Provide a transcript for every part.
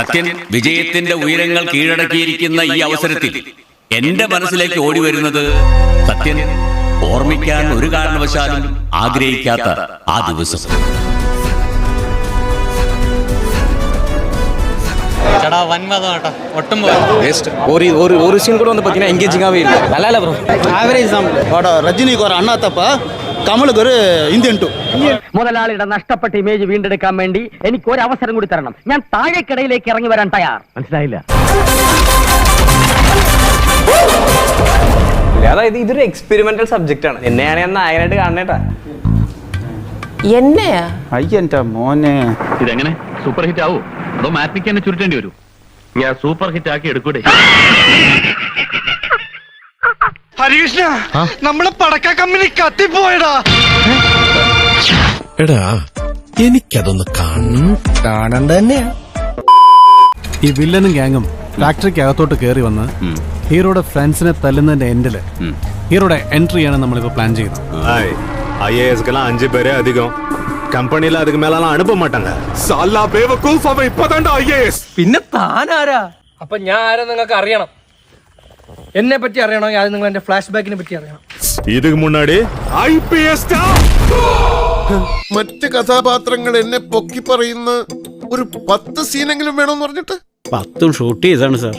സത്യൻ വിജയത്തിന്റെ ഉയരങ്ങൾ കീഴടക്കിയിരിക്കുന്ന ഈ അവസരത്തിൽ എന്റെ മനസ്സിലേക്ക് ഓടി വരുന്നത് സത്യൻ ഓർമ്മിക്കാൻ ഒരു കാരണവശാലും ആഗ്രഹിക്കാത്ത ആ ദിവസം ചേട്ടാ വൻവാദം കേട്ടോ ഒട്ടും പോരാ வேஸ்ட் ஒரு ஒரு ஒரு சீன் கூட வந்து பார்த்தீங்கன்னா எங்கேஜிங்காகவே இல்லை நல்லா இல்லை ப்ரோ ஆவரேஜ் தான் வாடா ரஜினிக்கு ஒரு அண்ணா தப்பா കമലുക്ക് ഒരു ഇന്ത്യൻ ടു മുതലാളിയുടെ നഷ്ടപ്പെട്ട ഇമേജ് വീണ്ടെടുക്കാൻ വേണ്ടി എനിക്ക് ഒരു അവസരം കൂടി തരണം. ഞാൻ താഴേക്കിടയിലേക്ക് ഇറങ്ങി വരാൻ തയ്യാർ. മനസ്സിലായില്ല? അതായത് ഇതൊരു എക്സ്പെരിമെന്റൽ സബ്ജക്റ്റ് ആണ്. എന്നെയാണ് ഞാൻ നായകനായിട്ട് കാണണേട്ടാ എന്നെയാ? അയ്യന്റെ മോനെ. ഇതെങ്ങനെ? സൂപ്പർ ഹിറ്റ് ആവോ? അതോ മാറ്റിക്ക് തന്നെ ചുരുട്ടേണ്ടി വരും? ഞാൻ സൂപ്പർ ഹിറ്റ് ആക്കി എടുക്കൂടെ? ഹരികൃഷ്ണ നമ്മളെ പടക്ക കമ്പനി കത്തിപ്പോയടാ എടാ എനിക്കതൊന്ന് കാണണം കാണണ്ട തന്നെയാ ഈ വില്ലനും ഗ്യാങ്ങും ഫാക്ടറിക്ക് അകത്തോട്ട് കയറി വന്ന് ഹീറോയുടെ ഫ്രണ്ട്സിനെ തല്ലുന്നതിന്റെ എൻഡില് ഹീറോയുടെ എൻട്രിയാണ് നമ്മളിപ്പോ പ്ലാൻ ചെയ്യുന്നത് ஐஏஎஸ்க்கெல்லாம் அஞ்சு பேரே அதிகம் கம்பெனில அதுக்கு மேலாம் அனுப்ப மாட்டாங்க சாலா பேவக்கூஃப் அவன் இப்பதான்டா ஐஏஎஸ் പിന്നെ താനാരാ അപ്പൊ ഞാൻ ആരാ നിങ്ങൾക്ക് അറിയണം എന്നെ പറ്റി അറിയണമെങ്കിൽ ആദ്യം നിങ്ങൾ എന്റെ ഫ്ലാഷ് ബാക്കിനെ പറ്റി അറിയണം. ഇതിന് മുന്നാടി. ഐ പി എസ് മറ്റ് കഥാപാത്രങ്ങൾ എന്നെ പൊക്കി പറയുന്ന ഒരു പത്ത് സീനെങ്കിലും വേണമെന്ന് പറഞ്ഞിട്ട്? പത്തും ഷൂട്ട് ചെയ്താണ് സാർ.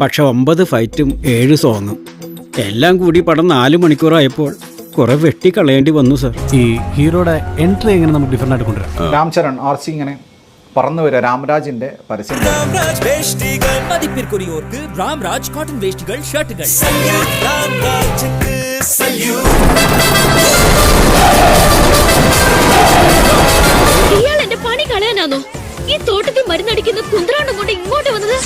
പക്ഷെ ഒമ്പത് ഫൈറ്റും ഏഴ് സോങ്ങും. എല്ലാം കൂടി പടം നാല് മണിക്കൂറായപ്പോൾ കുറെ വെട്ടിക്കളയേണ്ടി വന്നു സാർ. ഈ ഹീറോയുടെ എൻട്രി എങ്ങനെ നമുക്ക് ഡിഫറെന്റ് ആയിട്ട് കൊണ്ടുവരാം? രാംചരൺ ആർ സി ഇങ്ങനെ പറന്നു വരിക രാംരാജിന്റെ പരസ്യം മതിപ്പിൽക്കുറിയോർക്ക് രാംരാജ് കോട്ടൺ വേഷ്ടികൾ ഷർട്ടുകൾ ഇയാൾ പണി കളയാനാണോ ഈ തോട്ടത്തിൽ മരുന്നടിക്കുന്ന കുന്ത്രാണ്ടും കൊണ്ട് ഇങ്ങോട്ട് വന്നത്?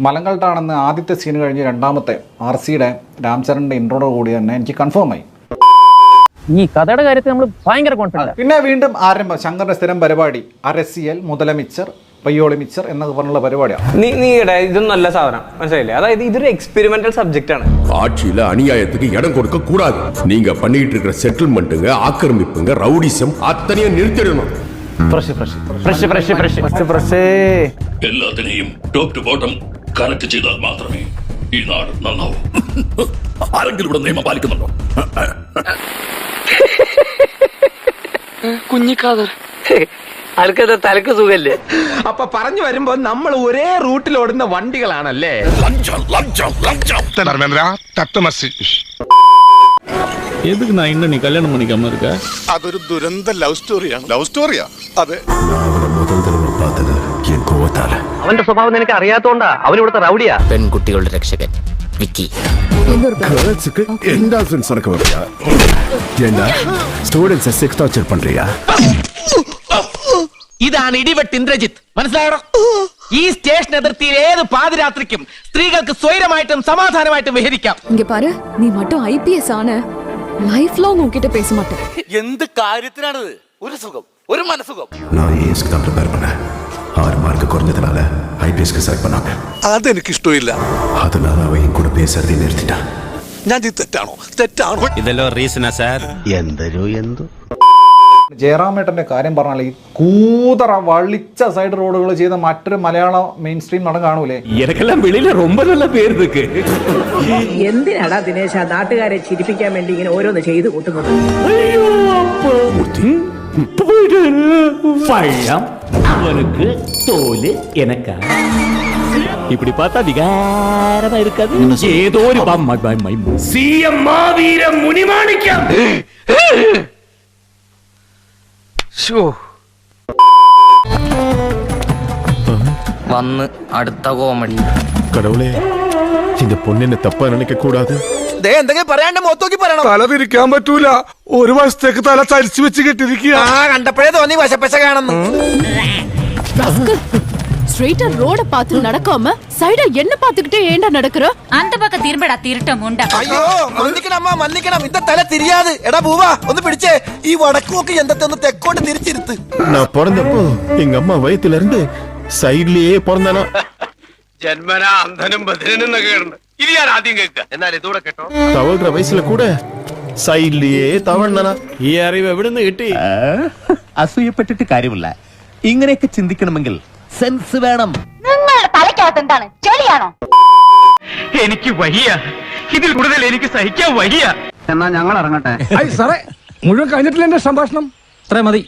മലങ്കൾട്ടാണെന്ന് ആദ്യത്തെ സീൻ കഴിഞ്ഞ് രണ്ടാമത്തെ ആർ സിയുടെ രാംചരണിന്റെ ഇൻട്രോടോട് കൂടി തന്നെ എനിക്ക് കൺഫേം ആയി. ഈ കഥയുടെ കാര്യത്തിൽ നമ്മൾ ഭയങ്കര കോൺഫിഡന്റ് പിന്നെ വീണ്ടും ആരംഭം ശങ്കറിന്റെ സ്ഥിരം പരിപാടി അരസിയൽ മുതലമിച്ചർ പയ്യോളി മിച്ചർ എന്നൊക്കെ പറഞ്ഞുള്ള പരിപാടിയാണ് നീ നീടെ ഇതൊന്നും നല്ല സാധനം മനസ്സിലായില്ലേ അതായത് ഇതൊരു എക്സ്പെരിമെന്റൽ സബ്ജക്റ്റ് ആണ് ஆட்சியில அநியாயத்துக்கு இடம் கொடுக்க கூடாது நீங்க பண்ணிட்டு இருக்கிற செட்டில்மெண்ட்டுங்க ஆக்கிரமிப்புங்க ரவுடிசம் அத்தனையும் நிறுத்திடணும் fresh fresh fresh fresh fresh fresh എല്ലാത്തിനെയും ടോപ്പ് ടു ബോട്ടം കറക്റ്റ് ചെയ്താൽ മാത്രമേ ഈ നാട് നന്നാവൂ ആരെങ്കിലും ഇവിടെ നിയമം പാലിക്കുന്നുണ്ടോ ആൾക്കാരുടെ തലക്ക് സുഖല്ലേ അപ്പൊ പറഞ്ഞു വരുമ്പോ നമ്മൾ ഒരേ റൂട്ടിൽ ഓടുന്ന വണ്ടികളാണല്ലേ ലഞ്ചം ലഞ്ചം ലഞ്ചം எதுக்கு நான் இன்னும் நீ கல்யாணம் பண்ணிக்காம இருக்க അതൊരു ദുരന്ത ലവ് സ്റ്റോറിയാണ് ലവ് സ്റ്റോറിയാ അതെ முதல் தடவை பார்த்தது என் கோவத்தால അവന്റെ സ്വഭാവം നിനക്ക് അറിയാത്തോണ്ടാ അവൻ ഇവിടുത്തെ റൗഡിയാ പെൺകുട്ടികളുടെ രക്ഷകൻ വിക്കി கேர்ள்ஸுக்கு என்டால்ஃபின்ஸ் நடக்க வரையா ஏண்டா ஸ்டூடெண்ட்ஸை செக்ஸ் டார்ச்சர் பண்றியா ഇതാണ് ഇടിവെട്ട് ഇന്ദ്രജിത്ത് മനസ്സിലായോ ഈ സ്റ്റേഷൻ അതിർത്തിയിൽ ഏത് പാതിരാത്രിക്കും സ്ത്രീകൾക്ക് സ്വൈരമായിട്ടും സമാധാനമായിട്ടും വിഹരിക്കാം இங்க பாரு நீ மட்டும் ஐபிஎஸ் ஆன லைஃப் லாங் உன்கிட்ட பேச மாட்டேன் എന്ത് കാര്യത്തിനാണിത് ഒരു സുഖം ഒരു മനസുഖം நான் ஏஎஸ்க்கு தான் ப்ரிப்பேர் பண்ணேன் ஆறு மார்க் குறைஞ்சதுனால ஐபிஎஸ்க்கு செலக்ட் பண்ணாங்க അതെനിക്ക് ഇഷ്ടമില്ല அதனால அவன் என் கூட பேசுறதே நிறுத்திட்டான் ഞാൻ ഇത് തെറ്റാണോ തെറ്റാണോ ഇതല്ലോ റീസണാ സാർ எந்தரோ எந்தோ ജയറാമേട്ടന്റെ കാര്യം പറഞ്ഞാൽ ഈ കൂതറ വളിച്ച സൈഡ് റോഡുകൾ ചെയ്ത മറ്റൊരു മലയാള മെയിൻ സ്ട്രീം നടൻ കാണൂലേ എനക്കെല്ലാം വെളിയില ரொம்ப நல்ல പേര് ഇതൊക്കെ എന്തിനാടാ ദിനേശ നാട്ടുകാരെ ചിരിപ്പിക്കാൻ വേണ്ടി ഇങ്ങനെ ഓരോന്ന് ചെയ്തു കൂട്ടുന്നത് പഴം അവനുക്ക് തോല് എനക്കാ இப்படி பார்த்தா விகாரமா இருக்காது ஏதோ ஒரு சி எம் மாவீர முனிமாணிக்கம் വന്ന് അടുത്ത കോമഡി கடவுளே இந்த பொண்ணு என்ன தப்பா நினைக்க கூடாது എന്തെങ്കിലും പറയാണ്ട് മൊത്തോക്കി പറയണം തല തിരിക്കാൻ പറ്റൂല ഒരു വശത്തേക്ക് തല ചരിച്ചു വെച്ച് കെട്ടിരിക്കുക ആ കണ്ടപ്പോഴേ തോന്നി വശപ്പശ കാണുന്നു ஸ்ட்ரெயிட்டா ரோட பார்த்து நடக்காம சைடா என்ன பார்த்துக்கிட்டே ஏன்டா நடக்குற அந்த பக்கம் திரும்படா திருட்டம் உண்டா അയ്യോ മന്നിക്കണം അമ്മ മന്നിക്കണം ഇന്ന തല തിരിയാത് എടാ പൂവാ ഒന്ന് പിടിച്ചേ ഈ വടക്കുമൊക്കെ എന്തത്തെ ഒന്ന് തെക്കോട്ട് തിരിച്ചിരുത്ത് நான் பிறந்தப்போ எங்க அம்மா வயித்துல இருந்து സൈഡിലേ പിറന്നാനോ ജന്മനാ അന്ധനും ബധിരനും എന്നൊക്കെ കേട്ടുണ്ട് ഇത് ഞാൻ ആദ്യം കേൾക്കുക എന്നാൽ ഇതൂടെ കേട്ടോ தவழ்ற வயசுல கூட സൈഡിലേ തവണ്ണന ഈ അറിവ് എവിടുന്ന് കിട്ടി അസൂയപ്പെട്ടിട്ട് കാര്യമില്ല ഇങ്ങനെയൊക്കെ ചിന്തിക്കണമെങ്കിൽ സെൻസ് വേണം നിങ്ങളുടെ തലയ്ക്കകത്ത് എന്താണ് ചെളിയാണോ എനിക്ക് വയ്യ ഇതിൽ കൂടുതൽ എനിക്ക് സഹിക്കാൻ വയ്യ എന്നാ ഞങ്ങൾ ഇറങ്ങട്ടെ സാറേ മുഴുവൻ കഴിഞ്ഞിട്ടില്ല എന്റെ സംഭാഷണം ഇത്രയും മതി